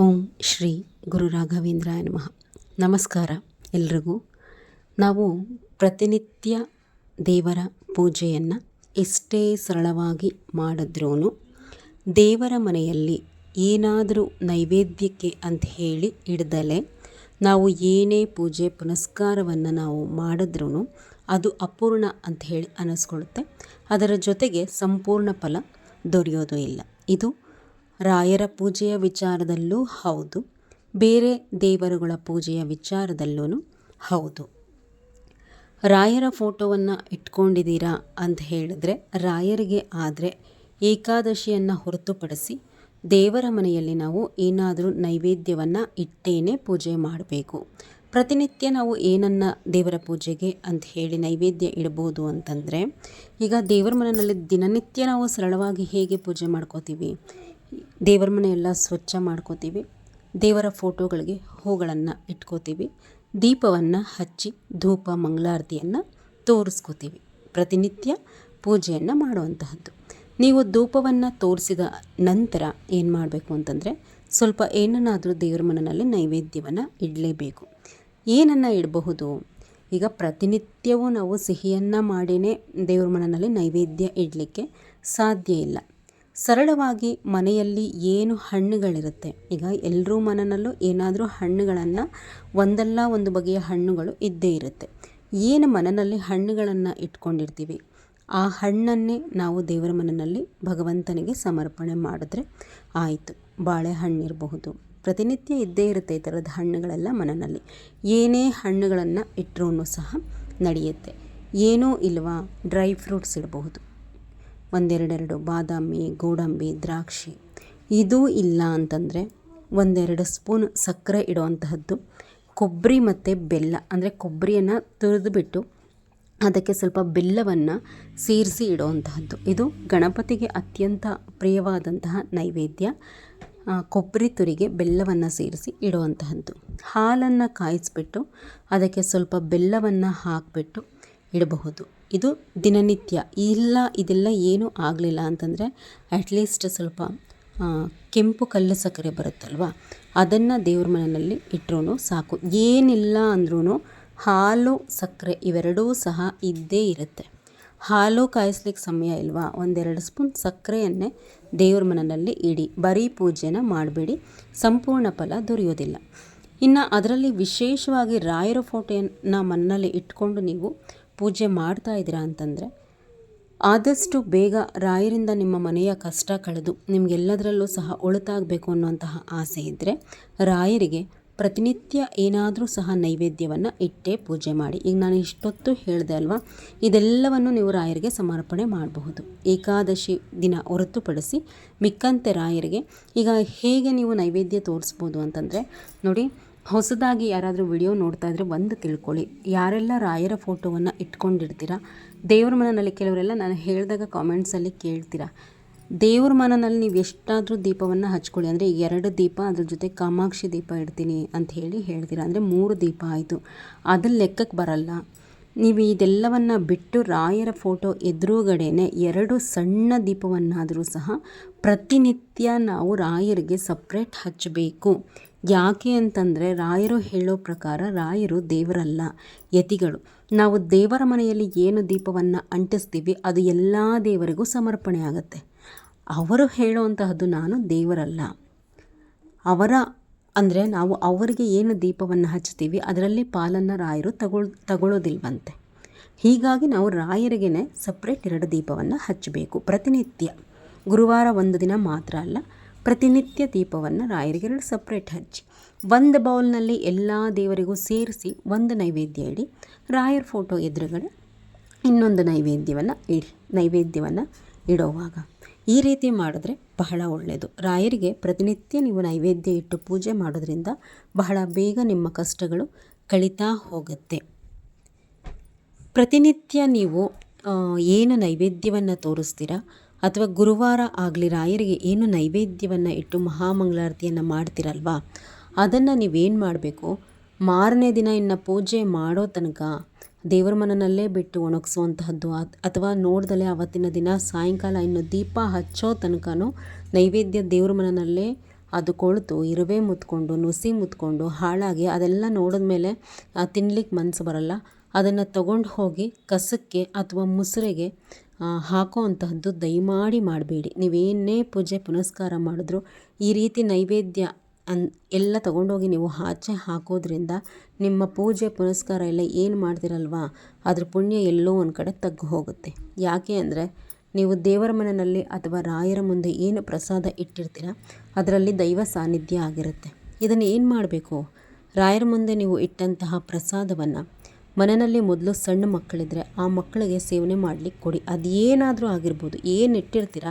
ಓಂ ಶ್ರೀ ಗುರು ರಾಘವೇಂದ್ರಾಯ ನಮಃ. ನಮಸ್ಕಾರ ಎಲ್ರಿಗೂ. ನಾವು ಪ್ರತಿನಿತ್ಯ ದೇವರ ಪೂಜೆಯನ್ನು ಎಷ್ಟೇ ಸರಳವಾಗಿ ಮಾಡಿದ್ರೂ ದೇವರ ಮನೆಯಲ್ಲಿ ಏನಾದರೂ ನೈವೇದ್ಯಕ್ಕೆ ಅಂತ ಹೇಳಿ ಇಡದಲೆ ನಾವು ಏನೇ ಪೂಜೆ ಪುನಸ್ಕಾರವನ್ನು ನಾವು ಮಾಡಿದ್ರೂ ಅದು ಅಪೂರ್ಣ ಅಂತ ಹೇಳಿ ಅನ್ನಿಸ್ಕೊಳುತ್ತೆ ಅದರ ಜೊತೆಗೆ ಸಂಪೂರ್ಣ ಫಲ ದೊರೆಯೋದು ಇಲ್ಲ. ಇದು ರಾಯರ ಪೂಜೆಯ ವಿಚಾರದಲ್ಲೂ ಹೌದು. ಬೇರೆ ದೇವರುಗಳ ಪೂಜೆಯ ವಿಚಾರದಲ್ಲೂ ಹೌದು. ರಾಯರ ಫೋಟೋವನ್ನು ಇಟ್ಕೊಂಡಿದ್ದೀರಾ ಅಂತ ಹೇಳಿದ್ರೆ, ರಾಯರಿಗೆ ಆದರೆ ಏಕಾದಶಿಯನ್ನು ಹೊರತುಪಡಿಸಿ ದೇವರ ಮನೆಯಲ್ಲಿ ನಾವು ಏನಾದರೂ ನೈವೇದ್ಯವನ್ನು ಇಟ್ಟೇನೆ ಪೂಜೆ ಮಾಡಬೇಕು. ಪ್ರತಿನಿತ್ಯ ನಾವು ಏನನ್ನು ದೇವರ ಪೂಜೆಗೆ ಅಂತ ಹೇಳಿ ನೈವೇದ್ಯ ಇಡ್ಬೋದು ಅಂತಂದರೆ, ಈಗ ದೇವರ ಮನೆಯಲ್ಲಿ ದಿನನಿತ್ಯ ನಾವು ಸರಳವಾಗಿ ಹೇಗೆ ಪೂಜೆ ಮಾಡ್ಕೋತೀವಿ? ದೇವರ ಮನೆ ಎಲ್ಲ ಸ್ವಚ್ಛ ಮಾಡ್ಕೋತೀವಿ. ದೇವರ ಫೋಟೋಗಳಿಗೆ ಹೂಗಳನ್ನು ಇಟ್ಕೋತೀವಿ. ದೀಪವನ್ನು ಹಚ್ಚಿ ಧೂಪ, ಮಂಗಳಾರತಿಯನ್ನು ತೋರಿಸ್ಕೋತೀವಿ. ಪ್ರತಿನಿತ್ಯ ಪೂಜೆಯನ್ನು ಮಾಡುವಂತಹದ್ದು. ನೀವು ಧೂಪವನ್ನು ತೋರಿಸಿದ ನಂತರ ಏನು ಮಾಡಬೇಕು ಅಂತಂದರೆ ಸ್ವಲ್ಪ ಏನನ್ನಾದರೂ ದೇವರ ಮನೆಯಲ್ಲಿ ನೈವೇದ್ಯವನ್ನು ಇಡಲೇಬೇಕು. ಏನನ್ನು ಇಡಬಹುದು? ಈಗ ಪ್ರತಿನಿತ್ಯವೂ ನಾವು ಸಿಹಿಯನ್ನು ಮಾಡಿಯೇ ದೇವ್ರ ಮನೆಯಲ್ಲಿ ನೈವೇದ್ಯ ಇಡಲಿಕ್ಕೆ ಸಾಧ್ಯ ಇಲ್ಲ. ಸರಳವಾಗಿ ಮನೆಯಲ್ಲಿ ಏನು ಹಣ್ಣುಗಳಿರುತ್ತೆ. ಈಗ ಎಲ್ಲರೂ ಮನನಲ್ಲೂ ಏನಾದರೂ ಹಣ್ಣುಗಳನ್ನು ಒಂದಲ್ಲ ಒಂದು ಬಗೆಯ ಹಣ್ಣುಗಳು ಇದ್ದೇ ಇರುತ್ತೆ. ಏನು ಮನನಲ್ಲಿ ಹಣ್ಣುಗಳನ್ನು ಇಟ್ಕೊಂಡಿರ್ತೀವಿ? ಆ ಹಣ್ಣನ್ನೇ ನಾವು ದೇವರ ಮನನಲ್ಲಿ ಭಗವಂತನಿಗೆ ಸಮರ್ಪಣೆ ಮಾಡಿದ್ರೆ ಆಯಿತು. ಬಾಳೆಹಣ್ಣಿರಬಹುದು ಪ್ರತಿನಿತ್ಯ ಇದ್ದೇ ಇರುತ್ತೆ ಈ ಥರದ ಹಣ್ಣುಗಳೆಲ್ಲ ಮನನಲ್ಲಿ. ಏನೇ ಹಣ್ಣುಗಳನ್ನು ಇಟ್ಟರೂ ಸಹ ನಡೆಯುತ್ತೆ. ಏನೂ ಇಲ್ವಾ? ಡ್ರೈ ಫ್ರೂಟ್ಸ್ ಇಡಬಹುದು ಒಂದೆರಡೆರಡು ಬಾದಾಮಿ, ಗೋಡಂಬಿ, ದ್ರಾಕ್ಷಿ. ಇದೂ ಇಲ್ಲ ಅಂತಂದರೆ ಒಂದೆರಡು ಸ್ಪೂನ್ ಸಕ್ಕರೆ ಇಡುವಂತಹದ್ದು, ಕೊಬ್ಬರಿ ಮತ್ತು ಬೆಲ್ಲ. ಅಂದರೆ ಕೊಬ್ಬರಿಯನ್ನು ತುರಿದುಬಿಟ್ಟು ಅದಕ್ಕೆ ಸ್ವಲ್ಪ ಬೆಲ್ಲವನ್ನು ಸೇರಿಸಿ ಇಡುವಂತಹದ್ದು. ಇದು ಗಣಪತಿಗೆ ಅತ್ಯಂತ ಪ್ರಿಯವಾದಂತಹ ನೈವೇದ್ಯ. ಕೊಬ್ಬರಿ ತುರಿಗೆ ಬೆಲ್ಲವನ್ನು ಸೇರಿಸಿ ಇಡುವಂತಹದ್ದು. ಹಾಲನ್ನು ಕಾಯಿಸಿಬಿಟ್ಟು ಅದಕ್ಕೆ ಸ್ವಲ್ಪ ಬೆಲ್ಲವನ್ನು ಹಾಕಿಬಿಟ್ಟು ಇಡಬಹುದು. ಇದು ದಿನನಿತ್ಯ. ಇಲ್ಲ, ಇದೆಲ್ಲ ಏನೂ ಆಗಲಿಲ್ಲ ಅಂತಂದರೆ ಅಟ್ಲೀಸ್ಟ್ ಸ್ವಲ್ಪ ಕೆಂಪು ಕಲ್ಲು ಸಕ್ಕರೆ ಬರುತ್ತಲ್ವ? ಅದನ್ನು ದೇವ್ರ ಮನೆಯಲ್ಲಿ ಇಟ್ಟರೂ ಸಾಕು. ಏನಿಲ್ಲ ಅಂದ್ರೂ ಹಾಲು, ಸಕ್ಕರೆ ಇವೆರಡೂ ಸಹ ಇದ್ದೇ ಇರುತ್ತೆ. ಹಾಲು ಕಾಯಿಸ್ಲಿಕ್ಕೆ ಸಮಯ ಇಲ್ವಾ? ಒಂದೆರಡು ಸ್ಪೂನ್ ಸಕ್ಕರೆಯನ್ನೇ ದೇವ್ರ ಮನೆಯಲ್ಲಿ ಇಡಿ. ಬರೀ ಪೂಜೆನ ಮಾಡಬೇಡಿ. ಸಂಪೂರ್ಣ ಫಲ ದೊರೆಯೋದಿಲ್ಲ. ಇನ್ನು ಅದರಲ್ಲಿ ವಿಶೇಷವಾಗಿ ರಾಯರ ಫೋಟೋಯನ್ನು ಮನೆಯಲ್ಲಿ ಇಟ್ಕೊಂಡು ನೀವು ಪೂಜೆ ಮಾಡ್ತಾ ಇದ್ದೀರಾ ಅಂತಂದರೆ, ಆದಷ್ಟು ಬೇಗ ರಾಯರಿಂದ ನಿಮ್ಮ ಮನೆಯ ಕಷ್ಟ ಕಳೆದು ನಿಮಗೆಲ್ಲದರಲ್ಲೂ ಸಹ ಒಳತಾಗಬೇಕು ಅನ್ನುವಂತಹ ಆಸೆ ಇದ್ದರೆ ರಾಯರಿಗೆ ಪ್ರತಿನಿತ್ಯ ಏನಾದರೂ ಸಹ ನೈವೇದ್ಯವನ್ನು ಇಟ್ಟೇ ಪೂಜೆ ಮಾಡಿ. ಈಗ ನಾನು ಇಷ್ಟೊತ್ತು ಹೇಳಿದೆ ಅಲ್ವಾ, ಇದೆಲ್ಲವನ್ನು ನೀವು ರಾಯರಿಗೆ ಸಮರ್ಪಣೆ ಮಾಡಬಹುದು. ಏಕಾದಶಿ ದಿನ ಹೊರತುಪಡಿಸಿ ಮಿಕ್ಕಂತೆ ರಾಯರಿಗೆ ಈಗ ಹೇಗೆ ನೀವು ನೈವೇದ್ಯ ತೋರಿಸ್ಬೋದು ಅಂತಂದರೆ, ನೋಡಿ ಹೊಸದಾಗಿ ಯಾರಾದರೂ ವಿಡಿಯೋ ನೋಡ್ತಾ ಇದ್ದರೆ ಒಂದು ತಿಳ್ಕೊಳ್ಳಿ. ಯಾರೆಲ್ಲ ರಾಯರ ಫೋಟೋವನ್ನು ಇಟ್ಕೊಂಡಿರ್ತೀರ? ದೇವ್ರ ಮನೆಯಲ್ಲಿ ಕೆಲವರೆಲ್ಲ ನಾನು ಹೇಳಿದಾಗ ಕಾಮೆಂಟ್ಸಲ್ಲಿ ಕೇಳ್ತೀರಾ? ದೇವ್ರ ಮನೆಯಲ್ಲಿ ನೀವು ಎಷ್ಟಾದರೂ ದೀಪವನ್ನು ಹಚ್ಕೊಳ್ಳಿ. ಅಂದರೆ ಎರಡು ದೀಪ, ಅದ್ರ ಜೊತೆ ಕಾಮಾಕ್ಷಿ ದೀಪ ಇಡ್ತೀನಿ ಅಂತ ಹೇಳಿ ಹೇಳ್ತೀರಾ? ಅಂದರೆ ಮೂರು ದೀಪ ಆಯಿತು. ಅದು ಲೆಕ್ಕಕ್ಕೆ ಬರಲ್ಲ. ನೀವು ಇದೆಲ್ಲವನ್ನು ಬಿಟ್ಟು ರಾಯರ ಫೋಟೋ ಎದುರುಗಡೆನೆ ಎರಡು ಸಣ್ಣ ದೀಪವನ್ನಾದರೂ ಸಹ ಪ್ರತಿನಿತ್ಯ ನಾವು ರಾಯರಿಗೆ ಸಪ್ರೇಟ್ ಹಚ್ಚಬೇಕು. ಯಾಕೆ ಅಂತಂದರೆ ರಾಯರು ಹೇಳೋ ಪ್ರಕಾರ ರಾಯರು ದೇವರಲ್ಲ, ಯತಿಗಳು. ನಾವು ದೇವರ ಮನೆಯಲ್ಲಿ ಏನು ದೀಪವನ್ನು ಅಂಟಿಸ್ತೀವಿ, ಅದು ಎಲ್ಲ ದೇವರಿಗೂ ಸಮರ್ಪಣೆ ಆಗುತ್ತೆ. ಅವರು ಹೇಳುವಂತಹದ್ದು ನಾನು ದೇವರಲ್ಲ. ಅವರ ಅಂದರೆ ನಾವು ಅವರಿಗೆ ಏನು ದೀಪವನ್ನು ಹಚ್ತೀವಿ ಅದರಲ್ಲಿ ಪಾಲನ್ನು ರಾಯರು ತಗೊಳ್ ತಗೊಳ್ಳೋದಿಲ್ವಂತೆ ಹೀಗಾಗಿ ನಾವು ರಾಯರಿಗೇ ಸಪ್ರೇಟ್ ಎರಡು ದೀಪವನ್ನು ಹಚ್ಚಬೇಕು, ಪ್ರತಿನಿತ್ಯ. ಗುರುವಾರ ಒಂದು ದಿನ ಮಾತ್ರ ಅಲ್ಲ ಪ್ರತಿನಿತ್ಯ ದೀಪವನ್ನು ರಾಯರಿಗೆ ಎರಡು ಸಪ್ರೇಟ್ ಹಚ್ಚಿ, ಒಂದು ಬೌಲ್ನಲ್ಲಿ ಎಲ್ಲ ದೇವರಿಗೂ ಸೇರಿಸಿ ಒಂದು ನೈವೇದ್ಯ ಇಡಿ, ರಾಯರ್ ಫೋಟೋ ಎದುರುಗಡೆ ಇನ್ನೊಂದು ನೈವೇದ್ಯವನ್ನು ಇಡಿ, ನೈವೇದ್ಯವನ್ನು ಇಡೋವಾಗ. ಈ ರೀತಿ ಮಾಡಿದ್ರೆ ಬಹಳ ಒಳ್ಳೆಯದು ರಾಯರಿಗೆ ಪ್ರತಿನಿತ್ಯ ನೀವು ನೈವೇದ್ಯ ಇಟ್ಟು ಪೂಜೆ ಮಾಡೋದ್ರಿಂದ ಬಹಳ ಬೇಗ ನಿಮ್ಮ ಕಷ್ಟಗಳು ಕಳೀತಾ ಹೋಗುತ್ತೆ. ಪ್ರತಿನಿತ್ಯ ನೀವು ಏನು ನೈವೇದ್ಯವನ್ನು ತೋರಿಸ್ತೀರಾ? ಅಥವಾ ಗುರುವಾರ ಆಗಲಿ ರಾಯರಿಗೆ ಏನು ನೈವೇದ್ಯವನ್ನು ಇಟ್ಟು ಮಹಾಮಂಗಳಾರತಿಯನ್ನು ಮಾಡ್ತೀರಲ್ವಾ? ಅದನ್ನು ನೀವೇನು ಮಾಡಬೇಕು? ಮಾರನೇ ದಿನ ಇನ್ನು ಪೂಜೆ ಮಾಡೋ ತನಕ ದೇವರ ಮನನಲ್ಲೇ ಬಿಟ್ಟು ಒಣಗಿಸುವಂತಹದ್ದು ಅಥವಾ ನೋಡ್ದಲೇ ಅವತ್ತಿನ ದಿನ ಸಾಯಂಕಾಲ ಇನ್ನು ದೀಪ ಹಚ್ಚೋ ತನಕನೂ ನೈವೇದ್ಯ ದೇವ್ರ ಮನನಲ್ಲೇ ಅದು ಕೊಳ್ತು, ಇರುವೆ ಮುತ್ಕೊಂಡು, ನುಸಿ ಮುತ್ಕೊಂಡು, ಹಾಳಾಗಿ ಅದೆಲ್ಲ ನೋಡಿದ ಮೇಲೆ ತಿನ್ಲಿಕ್ಕೆ ಮನಸ್ಸು ಬರಲ್ಲ. ಅದನ್ನು ತಗೊಂಡು ಹೋಗಿ ಕಸಕ್ಕೆ ಅಥವಾ ಮುಸುರೆಗೆ ಹಾಕೋ ಅಂತಹದ್ದು ದಯಮಾಡಿ ಮಾಡಬೇಡಿ. ನೀವೇನೇ ಪೂಜೆ ಪುನಸ್ಕಾರ ಮಾಡಿದ್ರು ಈ ರೀತಿ ನೈವೇದ್ಯ ಅನ್, ಎಲ್ಲ ತಗೊಂಡೋಗಿ ನೀವು ಆಚೆ ಹಾಕೋದ್ರಿಂದ ನಿಮ್ಮ ಪೂಜೆ ಪುನಸ್ಕಾರ ಎಲ್ಲ ಏನು ಮಾಡ್ತಿರಲ್ವಾ? ಅದ್ರ ಪುಣ್ಯ ಎಲ್ಲೋ ಒಂದು ಕಡೆ ತಗ್ಗು ಹೋಗುತ್ತೆ. ಯಾಕೆ ಅಂದರೆ ನೀವು ದೇವರ ಮನೆಯಲ್ಲಿ ಅಥವಾ ರಾಯರ ಮುಂದೆ ಏನು ಪ್ರಸಾದ ಇಟ್ಟಿರ್ತೀರ, ಅದರಲ್ಲಿ ದೈವ ಸಾನ್ನಿಧ್ಯ ಆಗಿರುತ್ತೆ. ಇದನ್ನು ಏನು ಮಾಡಬೇಕು? ರಾಯರ ಮುಂದೆ ನೀವು ಇಟ್ಟಂತಹ ಪ್ರಸಾದವನ್ನು ಮನೆಯಲ್ಲಿ ಮೊದಲು ಸಣ್ಣ ಮಕ್ಕಳಿದ್ರೆ ಆ ಮಕ್ಕಳಿಗೆ ಸೇವನೆ ಮಾಡಲಿಕ್ಕೆ ಕೊಡಿ. ಅದೇನಾದರೂ ಆಗಿರ್ಬೋದು, ಏನು ಇಟ್ಟಿರ್ತೀರ,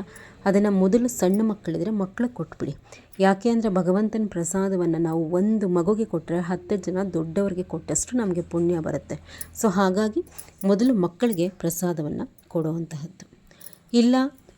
ಅದನ್ನು ಮೊದಲು ಸಣ್ಣ ಮಕ್ಕಳಿದ್ರೆ ಮಕ್ಕಳಿಗೆ ಕೊಟ್ಬಿಡಿ. ಯಾಕೆ ಅಂದರೆ ಭಗವಂತನ ಪ್ರಸಾದವನ್ನು ನಾವು ಒಂದು ಮಗುಗೆ ಕೊಟ್ಟರೆ ಹತ್ತು ಜನ ದೊಡ್ಡವರಿಗೆ ಕೊಟ್ಟಷ್ಟು ನಮಗೆ ಪುಣ್ಯ ಬರುತ್ತೆ. ಸೊ ಹಾಗಾಗಿ ಮೊದಲು ಮಕ್ಕಳಿಗೆ ಪ್ರಸಾದವನ್ನು ಕೊಡುವಂತಹದ್ದು. ಇಲ್ಲ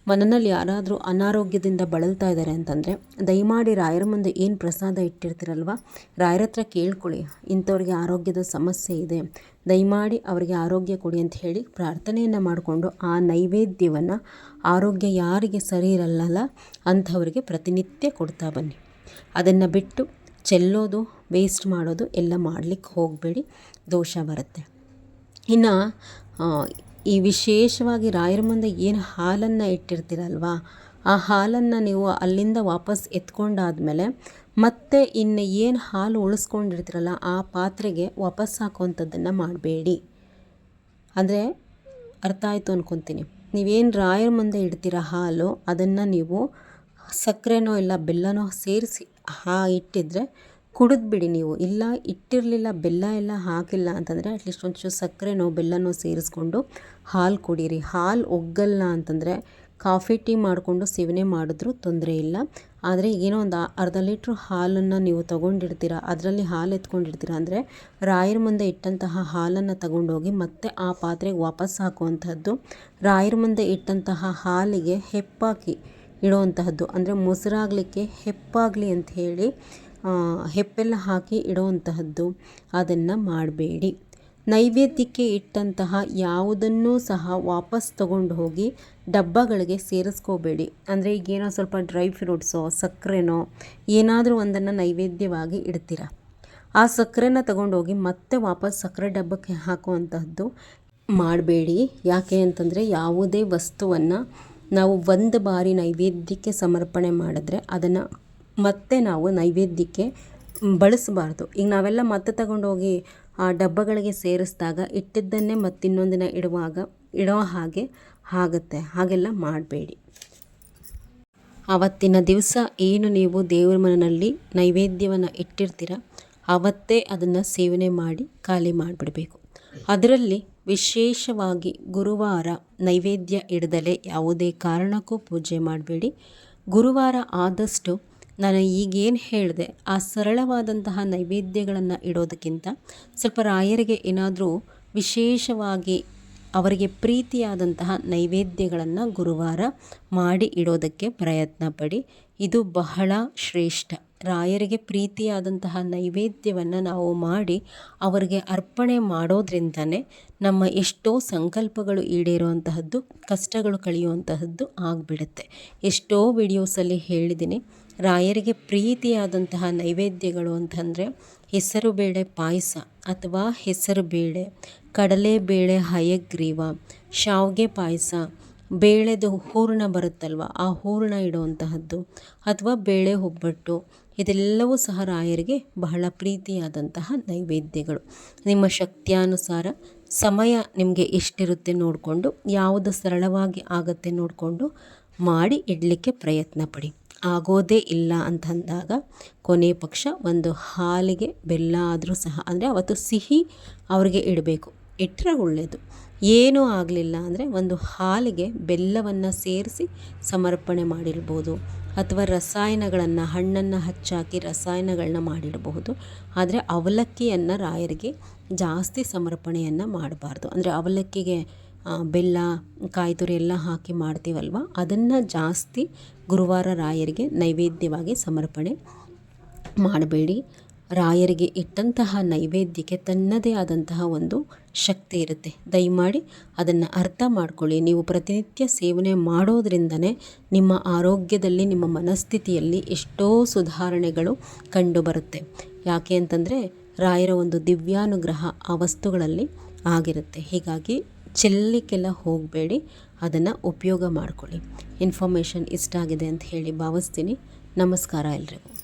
ಮನೆಯಲ್ಲಿ ಯಾರಾದರೂ ಅನಾರೋಗ್ಯದಿಂದ ಬಳಲ್ತಾ ಇದ್ದಾರೆ ಅಂತಂದರೆ, ದಯಮಾಡಿ ರಾಯರ ಮುಂದೆ ಏನು ಪ್ರಸಾದ ಇಟ್ಟಿರ್ತೀರಲ್ವ? ರಾಯರ ಹತ್ರ ಕೇಳ್ಕೊಳ್ಳಿ. ಇಂಥವ್ರಿಗೆ ಆರೋಗ್ಯದ ಸಮಸ್ಯೆ ಇದೆ. ದಯಮಾಡಿ ಅವರಿಗೆ ಆರೋಗ್ಯ ಕೊಡಿ ಅಂತ ಹೇಳಿ ಪ್ರಾರ್ಥನೆಯನ್ನು ಮಾಡಿಕೊಂಡು ಆ ನೈವೇದ್ಯವನ್ನು ಆರೋಗ್ಯ ಯಾರಿಗೆ ಸರಿ ಇರಲ್ಲಲ್ಲ ಅಂಥವರಿಗೆ ಪ್ರತಿನಿತ್ಯ ಕೊಡ್ತಾ ಬನ್ನಿ. ಅದನ್ನು ಬಿಟ್ಟು ಚೆಲ್ಲೋದು ವೇಸ್ಟ್ ಮಾಡೋದು ಎಲ್ಲ ಮಾಡಲಿಕ್ಕೆ ಹೋಗಬೇಡಿ. ದೋಷ ಬರುತ್ತೆ. ಇನ್ನು ಈ ವಿಶೇಷವಾಗಿ ರಾಯರ ಮುಂದೆ ಏನು ಹಾಲನ್ನು ಇಟ್ಟಿರ್ತೀರಲ್ವಾ, ಆ ಹಾಲನ್ನು ನೀವು ಅಲ್ಲಿಂದ ವಾಪಸ್ ಎತ್ಕೊಂಡಾದಮೇಲೆ ಮತ್ತೆ ಇನ್ನು ಏನು ಹಾಲು ಉಳಿಸ್ಕೊಂಡಿರ್ತೀರಲ್ಲ ಆ ಪಾತ್ರೆಗೆ ವಾಪಸ್ ಹಾಕುವಂಥದ್ದನ್ನು ಮಾಡಬೇಡಿ. ಅಂದರೆ ಅರ್ಥ ಆಯಿತು ಅಂದ್ಕೊತೀನಿ ನೀವೇನು ರಾಯರ ಮುಂದೆ ಇಡ್ತೀರ ಹಾಲು, ಅದನ್ನು ನೀವು ಸಕ್ಕರೆನೋ ಇಲ್ಲ ಬೆಲ್ಲನೋ ಸೇರಿಸಿ ಹಾ ಇಟ್ಟಿದ್ರೆ ಕುಡಿದ್ಬಿಡಿ ನೀವು. ಇಲ್ಲ, ಇಟ್ಟಿರಲಿಲ್ಲ, ಬೆಲ್ಲ ಎಲ್ಲ ಹಾಕಿಲ್ಲ ಅಂತಂದರೆ ಅಟ್ಲೀಸ್ಟ್ ಒಂಚೂರು ಸಕ್ಕರೆನೋ ಬೆಲ್ಲನೋ ಸೇರಿಸ್ಕೊಂಡು ಹಾಲು ಕುಡೀರಿ. ಹಾಲು ಒಗ್ಗಲ್ಲ ಅಂತಂದರೆ ಕಾಫಿ, ಟೀ ಮಾಡಿಕೊಂಡು ಸೇವನೆ ಮಾಡಿದ್ರೂ ತೊಂದರೆ ಇಲ್ಲ. ಆದರೆ ಏನೋ ಒಂದು ಅರ್ಧ ಲೀಟ್ರ್ ಹಾಲನ್ನು ನೀವು ತೊಗೊಂಡಿರ್ತೀರ, ಅದರಲ್ಲಿ ಹಾಲು ಎತ್ಕೊಂಡಿರ್ತೀರ ಅಂದರೆ ರಾಯರ ಮುಂದೆ ಇಟ್ಟಂತಹ ಹಾಲನ್ನು ತಗೊಂಡೋಗಿ ಮತ್ತೆ ಆ ಪಾತ್ರೆಗೆ ವಾಪಸ್ ಹಾಕುವಂಥದ್ದು ರಾಯರ ಮುಂದೆ ಇಟ್ಟಂತಹ ಹಾಲಿಗೆ ಹೆಪ್ಪಾಕಿ ಇಡುವಂತಹದ್ದು, ಅಂದರೆ ಮೊಸರಾಗಲಿಕ್ಕೆ ಹೆಪ್ಪಾಗಲಿ ಅಂತ ಹೇಳಿ ಹೆಪ್ಪೆಲ್ಲ ಹಾಕಿ ಇಡುವಂತಹದ್ದು ಅದನ್ನು ಮಾಡಬೇಡಿ. ನೈವೇದ್ಯಕ್ಕೆ ಇಟ್ಟಂತಹ ಯಾವುದನ್ನೂ ಸಹ ವಾಪಸ್ ತಗೊಂಡು ಹೋಗಿ ಡಬ್ಬಗಳಿಗೆ ಸೇರಿಸ್ಕೋಬೇಡಿ. ಅಂದರೆ ಈಗೇನೋ ಸ್ವಲ್ಪ ಡ್ರೈ ಫ್ರೂಟ್ಸೋ, ಸಕ್ಕರೆನೋ ಏನಾದರೂ ಒಂದನ್ನು ನೈವೇದ್ಯವಾಗಿ ಇಡ್ತೀರ? ಆ ಸಕ್ಕರೆನ ತಗೊಂಡೋಗಿ ಮತ್ತೆ ವಾಪಸ್ ಸಕ್ಕರೆ ಡಬ್ಬಕ್ಕೆ ಹಾಕುವಂತಹದ್ದು ಮಾಡಬೇಡಿ. ಯಾಕೆ ಅಂತಂದರೆ ಯಾವುದೇ ವಸ್ತುವನ್ನು ನಾವು ಒಂದು ಬಾರಿ ನೈವೇದ್ಯಕ್ಕೆ ಸಮರ್ಪಣೆ ಮಾಡಿದ್ರೆ ಅದನ್ನು ಮತ್ತೆ ನಾವು ನೈವೇದ್ಯಕ್ಕೆ ಬಳಸಬಾರ್ದು. ಈಗ ನಾವೆಲ್ಲ ಮತ್ತೆ ತಗೊಂಡೋಗಿ ಆ ಡಬ್ಬಗಳಿಗೆ ಸೇರಿಸಿದಾಗ ಇಟ್ಟಿದ್ದನ್ನೇ ಮತ್ತಿನ್ನೊಂದು ದಿನ ಇಡುವಾಗ, ಇಡೋ ಹಾಗೆ ಆಗುತ್ತೆ. ಹಾಗೆಲ್ಲ ಮಾಡಬೇಡಿ. ಆವತ್ತಿನ ದಿವಸ ಏನು ನೀವು ದೇವರ ಮನೆಯಲ್ಲಿ ನೈವೇದ್ಯವನ್ನು ಇಟ್ಟಿರ್ತೀರ ಆವತ್ತೇ ಅದನ್ನು ಸೇವನೆ ಮಾಡಿ ಖಾಲಿ ಮಾಡಿಬಿಡಬೇಕು. ಅದರಲ್ಲಿ ವಿಶೇಷವಾಗಿ ಗುರುವಾರ ನೈವೇದ್ಯ ಇಡದಲೇ ಯಾವುದೇ ಕಾರಣಕ್ಕೂ ಪೂಜೆ ಮಾಡಬೇಡಿ. ಗುರುವಾರ ಆದಷ್ಟು ನಾನು ಈಗೇನು ಹೇಳಿದೆ, ಆ ಸರಳವಾದಂತಹ ನೈವೇದ್ಯಗಳನ್ನು ಇಡೋದಕ್ಕಿಂತ ಸ್ವಲ್ಪ ರಾಯರಿಗೆ ಏನಾದರೂ ವಿಶೇಷವಾಗಿ ಅವರಿಗೆ ಪ್ರೀತಿಯಾದಂತಹ ನೈವೇದ್ಯಗಳನ್ನು ಗುರುವಾರ ಮಾಡಿ ಇಡೋದಕ್ಕೆ ಪ್ರಯತ್ನ ಪಡಿ ಇದು ಬಹಳ ಶ್ರೇಷ್ಠ. ರಾಯರಿಗೆ ಪ್ರೀತಿಯಾದಂತಹ ನೈವೇದ್ಯವನ್ನು ನಾವು ಮಾಡಿ ಅವರಿಗೆ ಅರ್ಪಣೆ ಮಾಡೋದ್ರಿಂದನೇ ನಮ್ಮ ಎಷ್ಟೋ ಸಂಕಲ್ಪಗಳು ಈಡೇರುವಂತಹದ್ದು, ಕಷ್ಟಗಳು ಕಳೆಯುವಂತಹದ್ದು ಆಗಿಬಿಡುತ್ತೆ. ಎಷ್ಟೋ ವಿಡಿಯೋಸಲ್ಲಿ ಹೇಳಿದ್ದೀನಿ. ರಾಯರಿಗೆ ಪ್ರೀತಿಯಾದಂತಹ ನೈವೇದ್ಯಗಳು ಅಂತಂದರೆ ಹೆಸರುಬೇಳೆ ಪಾಯಸ ಅಥವಾ ಹೆಸರುಬೇಳೆ, ಕಡಲೆಬೇಳೆ ಹಯಗ್ರೀವ, ಶಾವಿಗೆ ಪಾಯಸ ಬೇಳೆದು ಹೂರಣ ಬರುತ್ತಲ್ವ, ಆ ಹೂರಣ ಇಡುವಂತಹದ್ದು ಅಥವಾ ಬೇಳೆ ಒಬ್ಬಟ್ಟು, ಇದೆಲ್ಲವೂ ಸಹ ರಾಯರಿಗೆ ಬಹಳ ಪ್ರೀತಿಯಾದಂತಹ ನೈವೇದ್ಯಗಳು. ನಿಮ್ಮ ಶಕ್ತಿಯಾನುಸಾರ ಸಮಯ ನಿಮಗೆ ಎಷ್ಟಿರುತ್ತೆ ನೋಡಿಕೊಂಡು, ಯಾವುದು ಸರಳವಾಗಿ ಆಗುತ್ತೆ ನೋಡಿಕೊಂಡು ಮಾಡಿ ಇಡಲಿಕ್ಕೆ ಪ್ರಯತ್ನ ಪಡಿ. ಆಗೋದೇ ಇಲ್ಲ ಅಂತಂದಾಗ ಕೊನೆ ಪಕ್ಷ ಒಂದು ಹಾಲಿಗೆ ಬೆಲ್ಲ ಆದರೂ ಸಹ, ಅಂದರೆ ಅವತ್ತು ಸಿಹಿ ಅವರಿಗೆ ಇಡಬೇಕು. ಇಟ್ಟರೆ ಒಳ್ಳೆಯದು ಏನೂ ಆಗಲಿಲ್ಲ ಅಂದರೆ ಒಂದು ಹಾಲಿಗೆ ಬೆಲ್ಲವನ್ನು ಸೇರಿಸಿ ಸಮರ್ಪಣೆ ಮಾಡಿರ್ಬೋದು ಅಥವಾ ರಸಾಯನಗಳನ್ನು, ಹಣ್ಣನ್ನು ಹಚ್ಚಾಕಿ ರಸಾಯನಗಳನ್ನ ಮಾಡಿಡಬಹುದು ಆದರೆ ಅವಲಕ್ಕಿಯನ್ನು ರಾಯರಿಗೆ ಜಾಸ್ತಿ ಸಮರ್ಪಣೆಯನ್ನು ಮಾಡಬಾರ್ದು. ಅಂದರೆ ಅವಲಕ್ಕಿಗೆ ಬೆಲ್ಲ, ಕಾಯಿ ತುರಿ ಎಲ್ಲ ಹಾಕಿ ಮಾಡ್ತೀವಲ್ವ? ಅದನ್ನು ಜಾಸ್ತಿ ಗುರುವಾರ ರಾಯರಿಗೆ ನೈವೇದ್ಯವಾಗಿ ಸಮರ್ಪಣೆ ಮಾಡಬೇಡಿ. ರಾಯರಿಗೆ ಇಟ್ಟಂತಹ ನೈವೇದ್ಯಕ್ಕೆ ತನ್ನದೇ ಆದಂತಹ ಒಂದು ಶಕ್ತಿ ಇರುತ್ತೆ. ದಯಮಾಡಿ ಅದನ್ನು ಅರ್ಥ ಮಾಡ್ಕೊಳ್ಳಿ. ನೀವು ಪ್ರತಿನಿತ್ಯ ಸೇವನೆ ಮಾಡೋದ್ರಿಂದನೇ ನಿಮ್ಮ ಆರೋಗ್ಯದಲ್ಲಿ, ನಿಮ್ಮ ಮನಸ್ಥಿತಿಯಲ್ಲಿ ಎಷ್ಟೋ ಸುಧಾರಣೆಗಳು ಕಂಡುಬರುತ್ತೆ. ಯಾಕೆ ಅಂತಂದರೆ ರಾಯರ ಒಂದು ದಿವ್ಯಾನುಗ್ರಹ ಆ ವಸ್ತುಗಳಲ್ಲಿ ಆಗಿರುತ್ತೆ. ಹೀಗಾಗಿ ಚೆಲ್ಲಿಕ್ಕೆಲ್ಲ ಹೋಗಬೇಡಿ. ಅದನ್ನು ಉಪಯೋಗ ಮಾಡ್ಕೊಳ್ಳಿ. ಇನ್ಫಾರ್ಮೇಷನ್ ಇಷ್ಟ ಆಗಿದೆ ಅಂತ ಹೇಳಿ ಭಾವಿಸ್ತೀನಿ. ನಮಸ್ಕಾರ ಎಲ್ರಿಗೂ.